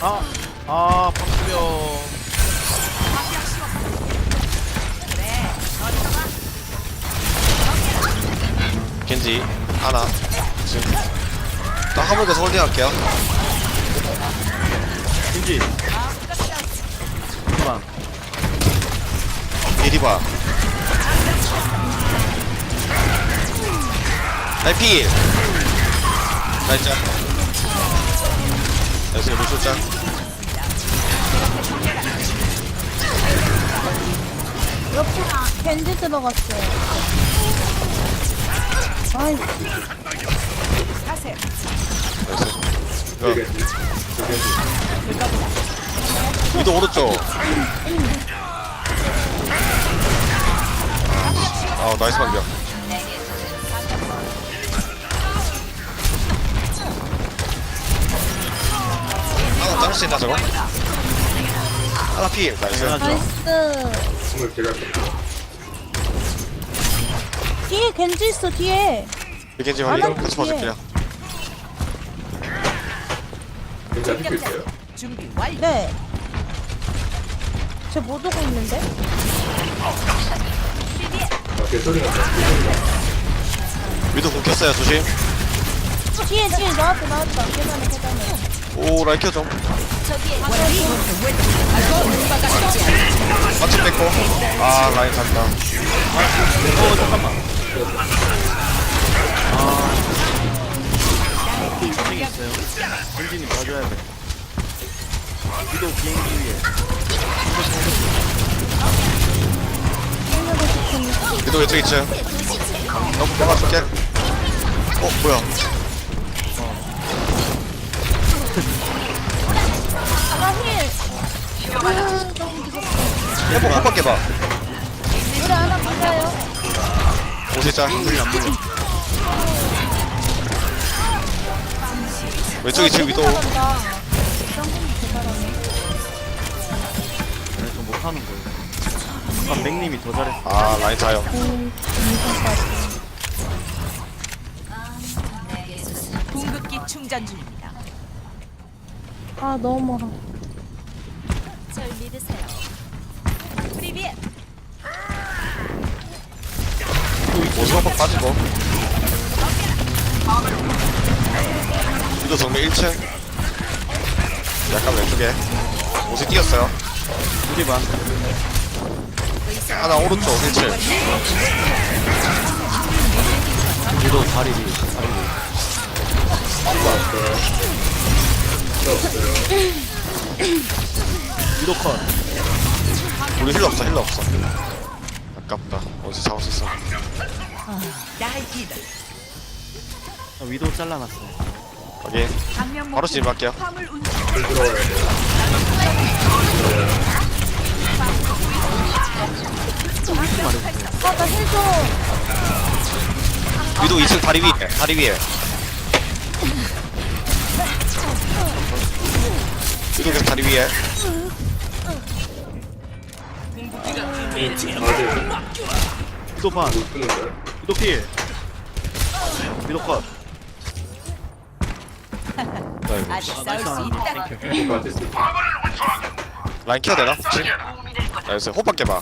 아, 아, 방수병. 겐지 하나 지금 나한 번더 홀딩 할게요 겐지. 그만. 이리봐 나이피 나이 루쇼 짠 옆에 겐지 들어갔어요. 아이, 이거 위도 오른쪽 아 나이스 방벽 자를 수 있나 저거? 하나 피 나이스 나이스. 제가 뒤에 겐지 있어, 뒤에. 이겐지 하나 확인 같이 뒤에. 봐줄게요 괜찮을 수 있어요? 네. 쟤 못 오고 있는데? 아, 개 소리 났다. 위도 궁켰어요 조심 뒤에, 뒤에 나왔다, 나왔다. 계단에, 계단에. 오 라이켜 좀 맞춤 뺏고 아 라인 간다 어, 잠깐만. 아. 겐지 있어요. 겐지님 봐줘야 돼. 위도 비행기 위에. 위도 왼쪽 있죠 너무 뽑아줄게 어 뭐야 해보 한 바퀴 봐 우리 하나 가자요. 오세자 우리 안 보여. 왼쪽 있죠 위도 저 못하는 거예요. 아까 맥님이 더 잘했어. 아 라인 자요 음, 인상까지. 궁극기 충전 중입니다. 아, 너무 멀어. 절 믿으세요. 프리비엣 한번 빠지고 위도 정면 1층 약간 왼쪽에 옷이 뛰었어요 우리 봐. 하나 오른쪽 1층 위도 다리 위. 다리 위. 위도 컷. 우리 힐러 없어 힐러 없어 아깝다 어제 나이키드 아, 위도 잘라놨어요. 확인 바로 진입할게요. 아, 나힐 좀. 위도 2층 다리 위에 다리 위에 위도 계속 다리 위에 아직 위도 반. 못 쓰는 거야? 위도 필. 위도 컷. 아직 싸울 수 있다. 이거 안 됐을 때. 라인 키워 되나? 혹시? 나이스 호박 깨봐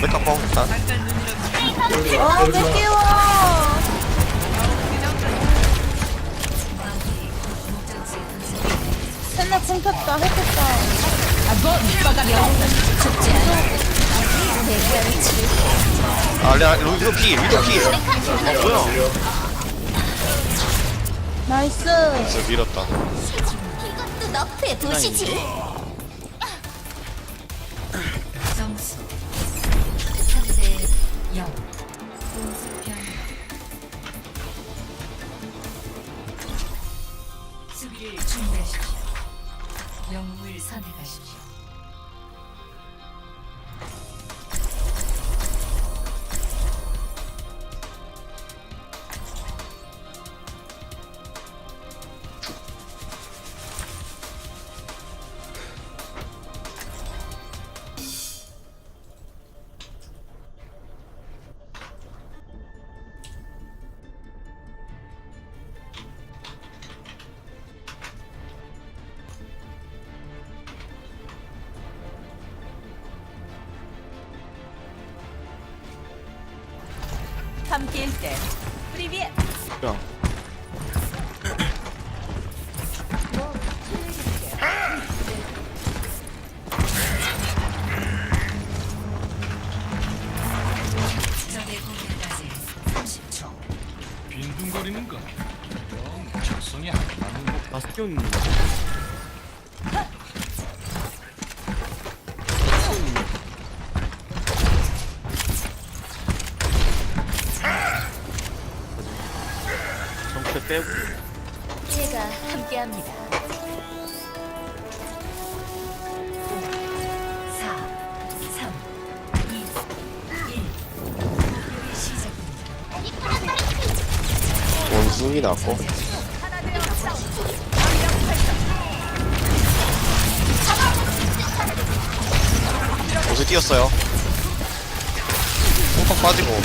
메카펑 일단 아, 왜 깨워. 풍켰다, 했겠다. 아 레아 위도 피 위도 피 아, 뭐야? 나이스. 진짜 밀었다 이것도 너프에 보시지. 함께일 때. 프리비엣 야. 적의 공격까지 30초. 빈둥거리는 건 영, 적성이 안 맞는 것 바스티온 띄었어요. 뽕뽕 빠지고.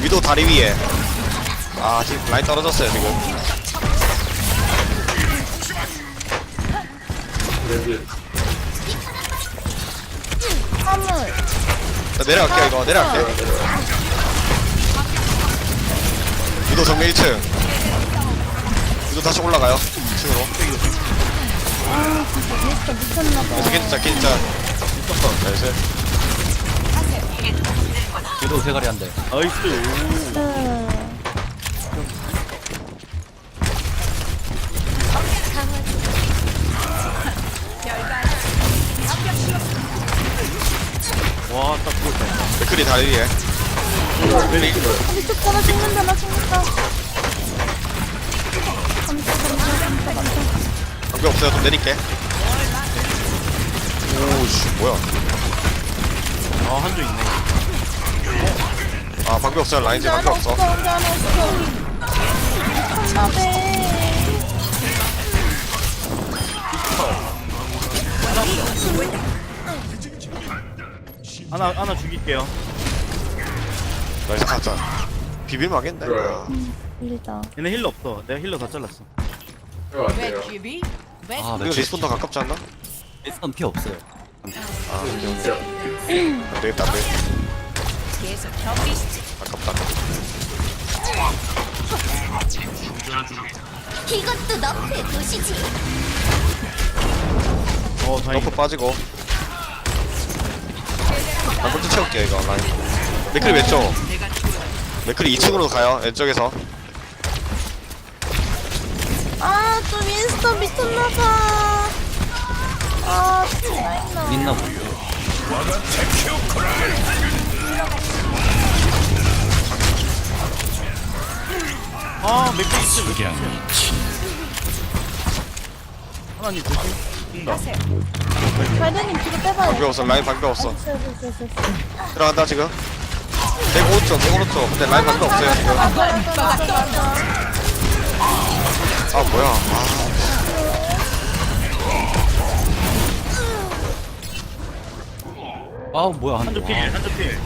위도 다리 위에. 아 지금 라인 떨어졌어요 지금. 나 내려갈게요 이거. 내려갈게 위도 정면 1층. 위도 다시 올라가요 2층으로. 미스터 미쳤나봐. 그래서 괜찮자 괜찮자 나이스 위도 대가리 한대 나이스 와딱 그거다 맥클이 다리 위에 맥클이 미쳤다, 나 죽는다, 나 죽는다. 감사, 감사, 감사, 감사. 방벽 없어요 좀 내릴게 오씨 뭐야? 아 한조 있네. 아 방벽 없어요. 라인 이제 혼자 방벽 하나 없어. 없어, 혼자 하나 없어. 미쳤나배. 하나 하나 죽일게요. 나이스 가자. 비빌만하겠네. 좋아요. 울리다. 얘네 힐러 없어. 내가 힐러 다 잘랐어. 이거 안 돼요. 왜 큐비? 왜 이거 리스폰 더 가깝지 않나? 일단 피 없어요. 아 안되겠다 안 되겠다. 계속 경기 시작 아깝다. 이것도 너프의 도시지. 어 다행이다. 너프 빠지고. 나 먼저 채울게 이거 라인. 맥클이 왼쪽. 맥클이 2층으로 가요 왼쪽에서. 아, 또 윈스터 미쳤나봐. 맥주 하나님 조심 죽는다 발대님 뒤로 빼봐요. 방벽 없어. 라인 방벽 없어. 들어간다 지금. 내 오른쪽 내 오른쪽. 근데 라인 방벽 없어요 지금. 아 뭐야. 아. 아 뭐야 한 한조 조. 필 한조 필.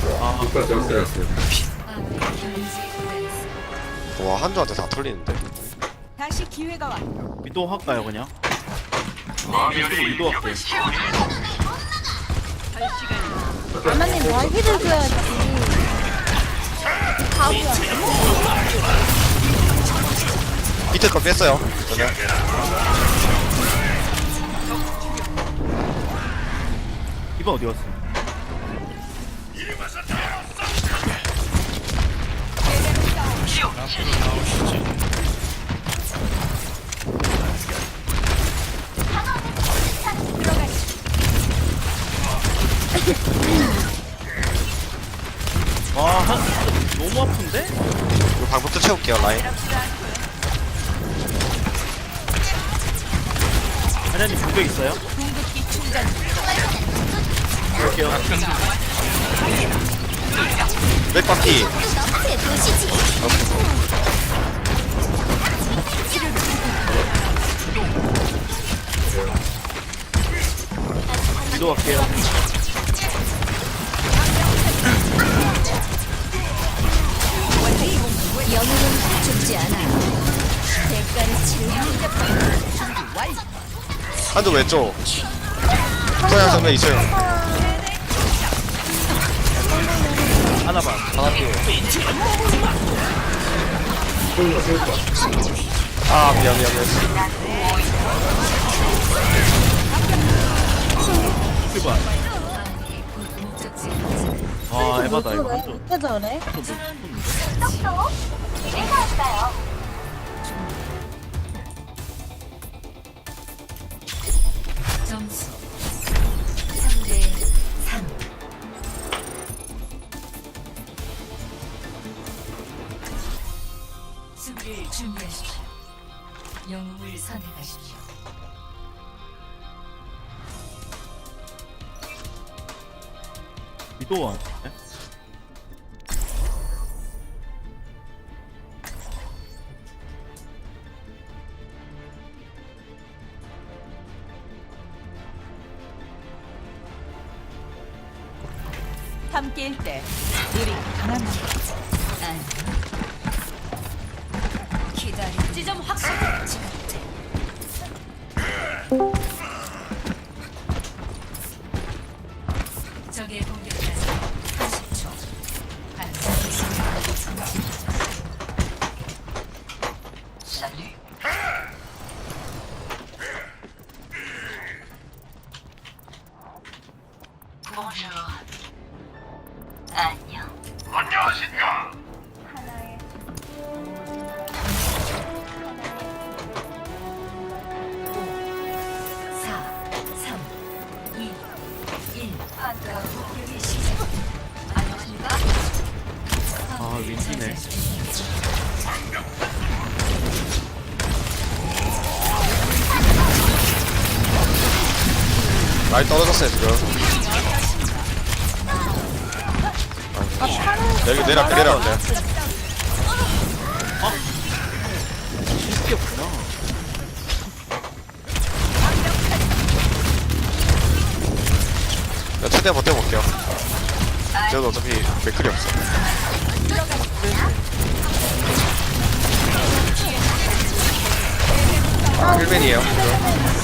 누가 되었어요. 아군이 경제 구간에서 와 한조한테 다 털리는데 다시 기회가 왔다 위도 할까요 그냥? 위도 할게 아나님 나 힐을 줘야지. 거 뺐어요 저는 이거 어디 갔어? 와, 한, 너무 아픈데? 이거 방벽도 채울게요 라인 하련님 공격 있어요? 볼게요. 맥바피 너프의 도시지. 위도 할게요. 영웅은 죽지 않아. 대가를 치르는 한조 왼쪽 소야 정면 있어요 하나 하나만. 하나 소유가. 아 미안 미안 미안 아, 에바다, 이거. 왜 완전. 점수 준비하십시오. 영웅을 선택하십시오. 위도원. 함께일 때 많이 떨어졌어요 지금. 아, 여기 내려갈게 내려갈게 실기였구나. 나 최대한 버텨볼게요. 저도 어차피 맥클이 없어. 아, 힐맨이에요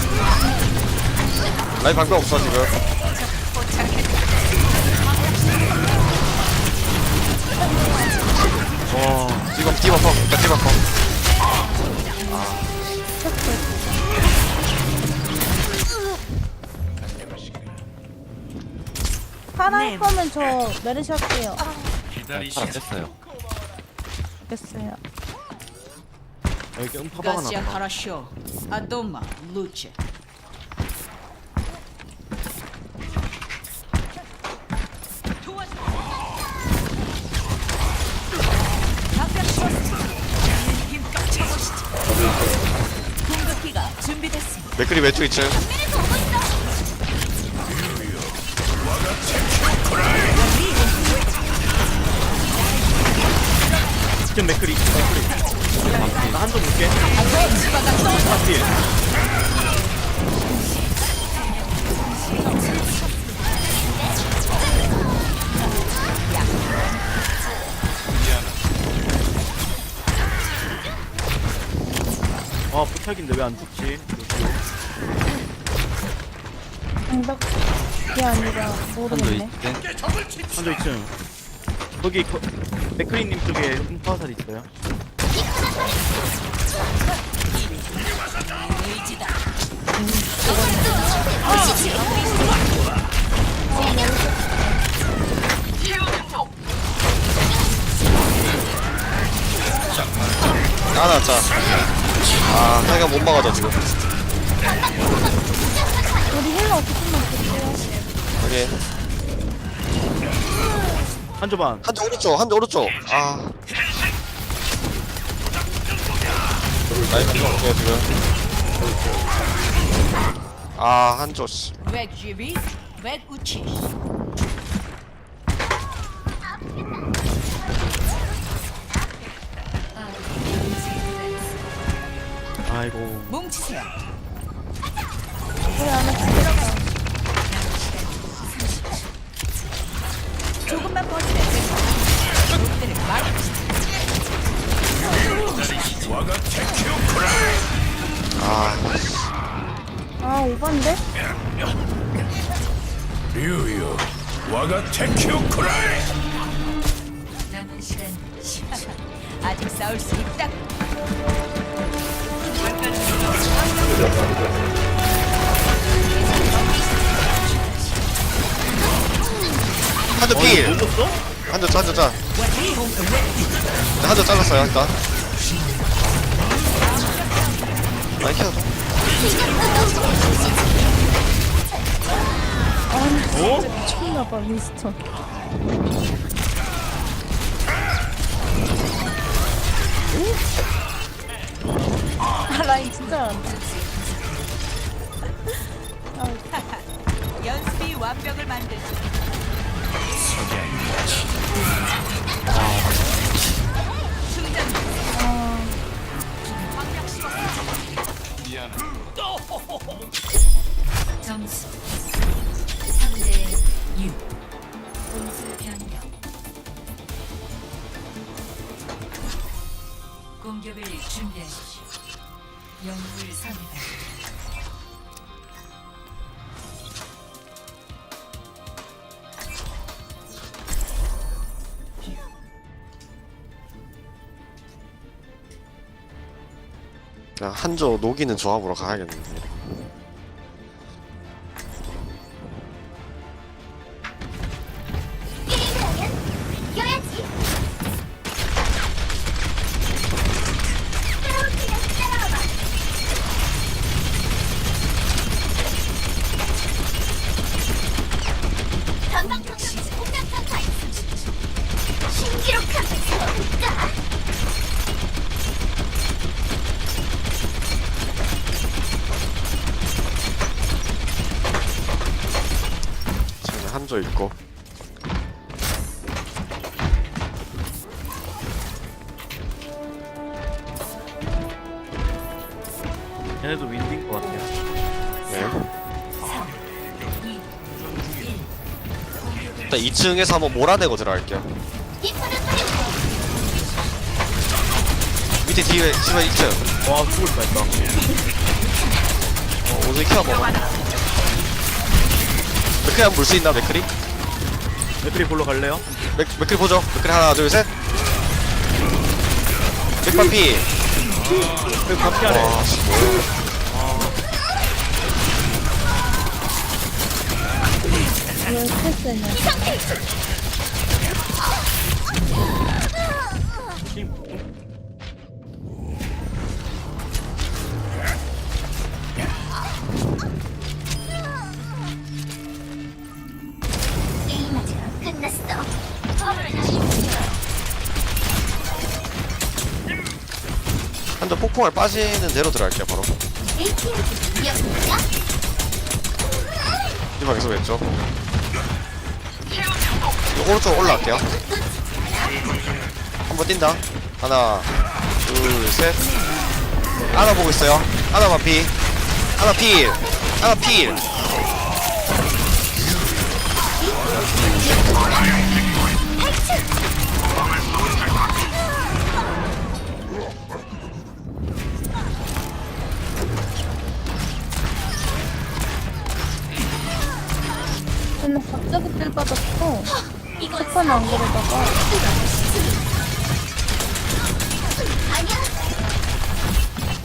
라인 방법 없어 지금 와, 디버 디버 펑 일단 디버 펑 파란 거면 저 메르시 할게요. 파라 뺐어요. 됐어요. 여기 음 파방 하나. 가시아 하라쇼. 아도마 루체. 맥클이 왼쪽 2층 지금 맥크리, 맥크리. 나한점 줄게. 파필. 아, 부탁인데 왜 안 죽지? 장박이 아니라 한도 모르겠네. 있대. 한조 2층. 거기 거, 맥크리님 쪽에 음파살 있어요. 하나 자. 아, 타이가 못 막아줘 지금. 여기 한조 반. 한쪽 오른쪽, 한쪽 오른쪽. 아. 라인 한쪽 올게요 지금. 아, 한쪽 씨. 아이고. 뭉치세요. 우리 안에 어? 미쳤나봐 미스터 아 라인 진짜 연습이 완벽을 만들지. 충전 미안. 점수 3대 6 공수 변경. 공격을 준비하십시오. 영웅을 선택 그냥 한조 녹이는 조합으로 가야겠는데. 신기록한 세웠다. 지금 한조 있고. 얘네도 윈딩 것 같아요. 네. 일단 2층에서 한번 몰아내고 들어갈게요. 밑에 뒤에 집에 2층. 와 죽을 뻔했다. 어, 오늘 키워 먹어 맥크리 한번 볼 수 있나 맥크리? 맥크리 볼러 갈래요? 맥, 맥크리 보죠. 맥크리 하나 둘셋. 맥반피. 씨, 뭐야. 왜 패스 한조 폭풍알 빠지는 대로 들어갈게요 바로? 이 방에서 왼쪽. 이거 오른쪽 올라갈게요. 한번 뛴다. 하나 둘셋. 하나 보고 있어요. 하나만 피. 하나 필 하나 필 첫판에 안 그러다가 아니야.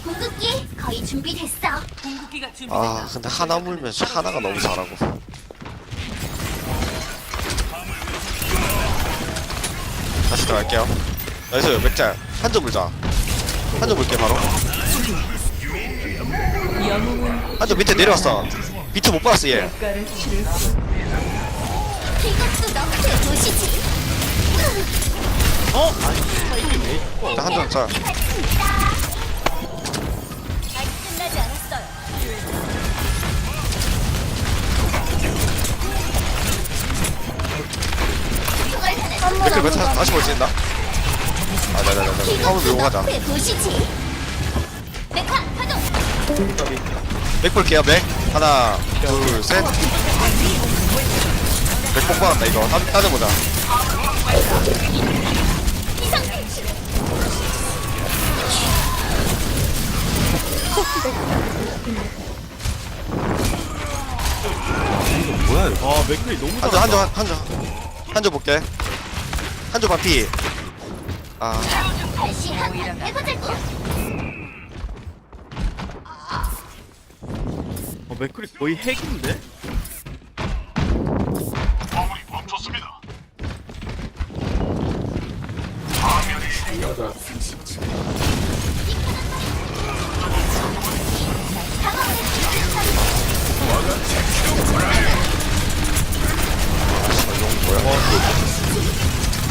궁극기 거의 준비됐어. 궁극기가 준비됐다. 아 근데 하나 물면 하나가 너무 잘하고 다시 들어갈게요 나이스 맥자 한 점 물자 한 점 물게 바로 한 점 밑에 내려왔어 비트 못 받았어 얘. 어? 아니 스파이크 왜 일단 한점 자. 맥클 몇 차, 다시 볼 수 있나? 아 네네네 화물 밀고 가자 너의 도시지. 메카 가동. 맥 볼게요 맥 하나 둘 셋 맥 뽑아간다 이거 따, 따져보자 이상. 아 맥크리 너무 한조 잘한다 한조 한조 한조 볼게 한조 반피 아. 어 맥클이 거의 핵인데?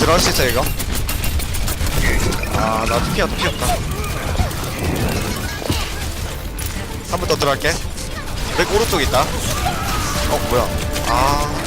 들어갈 수 있어 이거? 아 나도 피 없다 피 없다. 한 번 더 들어갈게. 맥 오른쪽 있다. 어 뭐야? 아 아,